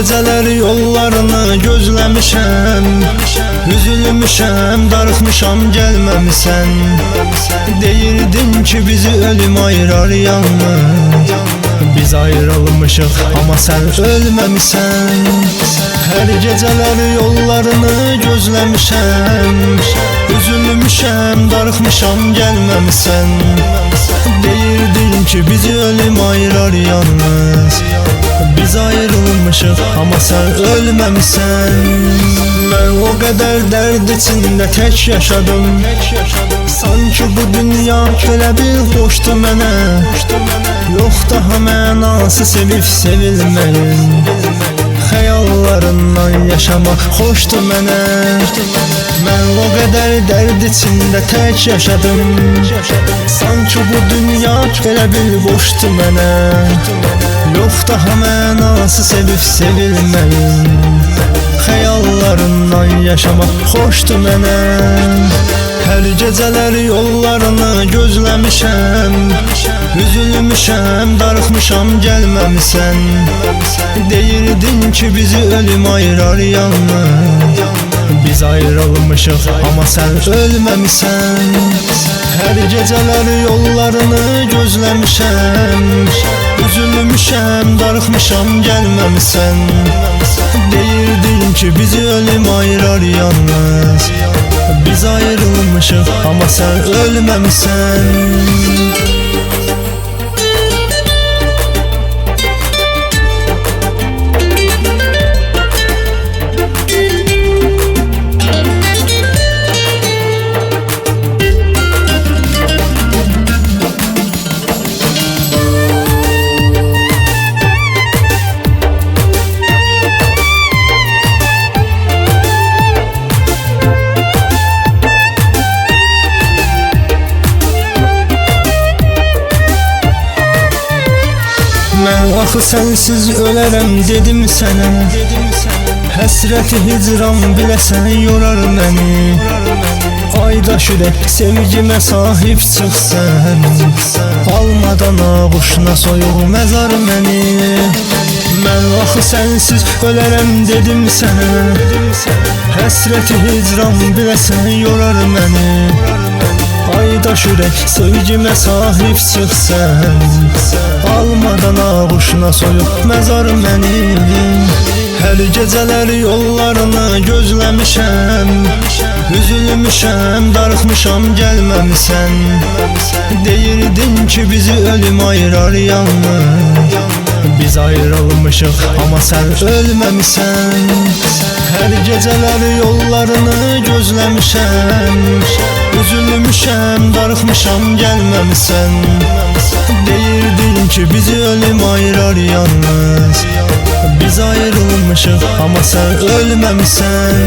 gecələr yollarını gözləmişəm Üzülmüşəm, darıxmışam gəlməmisən Deyirdin ki bizi ölüm ayırar yalnız. Biz ayrılmışıq amma sən ölməmisən Hər gecələr yollarını gözləmişəm Üzülmüşəm, darıxmışam gəlməmisən Deyirdin ki bizi ölüm ayırar yalnız Biz ayrılmışıq amma sən ölməmisən Mən o qədər dərd içində tək yaşadım. Sanki bu dünya kölə bir boşdu mənə Yox daha mənası sevib sevilməyin Xəyallarından yaşamaq xoşdur mənə Mən o qədər dərd içində tək yaşadım. Sanki bu dünya elə bir boşdu mənə Yox daha mənası sevib sevilməyin Xəyallarından yaşamaq xoşdur mənə Hər gecələr yollarını gözləmişəm Üzülmüşəm, darıxmışam gəlməmisən Deyirdin ki bizi ölüm ayırar yalnız. Biz ayrılmışıq amma sən ölməmisən Hər gecələr yollarını gözləmişəm Üzülmüşəm, darıxmışam gəlməmisən Deyirdin ki bizi ölüm ayırar yalnız. Biz ayrılmışıq amma sən ölməmisən axı sənsiz ölərəm dedim sənə Həsrəti hicran biləsən yorar məni Aydaş ürək sevgimə sahib çıxsən Almadan ağuşuna soyuq məzar məni Mən axı sənsiz ölərəm dedim sənə Həsrəti hicran biləsən yorar məni Aydaş ürək sevgimə sahib çıxsən ağuşuna soyub məzar məni Hər gecələr yollarını gözləmişəm Üzülmüşəm, darıxmışam gəlməmisən Deyirdin ki bizi ölüm ayırar yalnız. Biz ayrılmışıq amma sən ölməmisən Hər gecələr yollarını gözləmişəm Üzülmüşəm, darıxmışam gəlməmisən Deyirdin ki bizi ölüm ayırar yalnız. Biz ayrılmışıq amma sən ölməmisən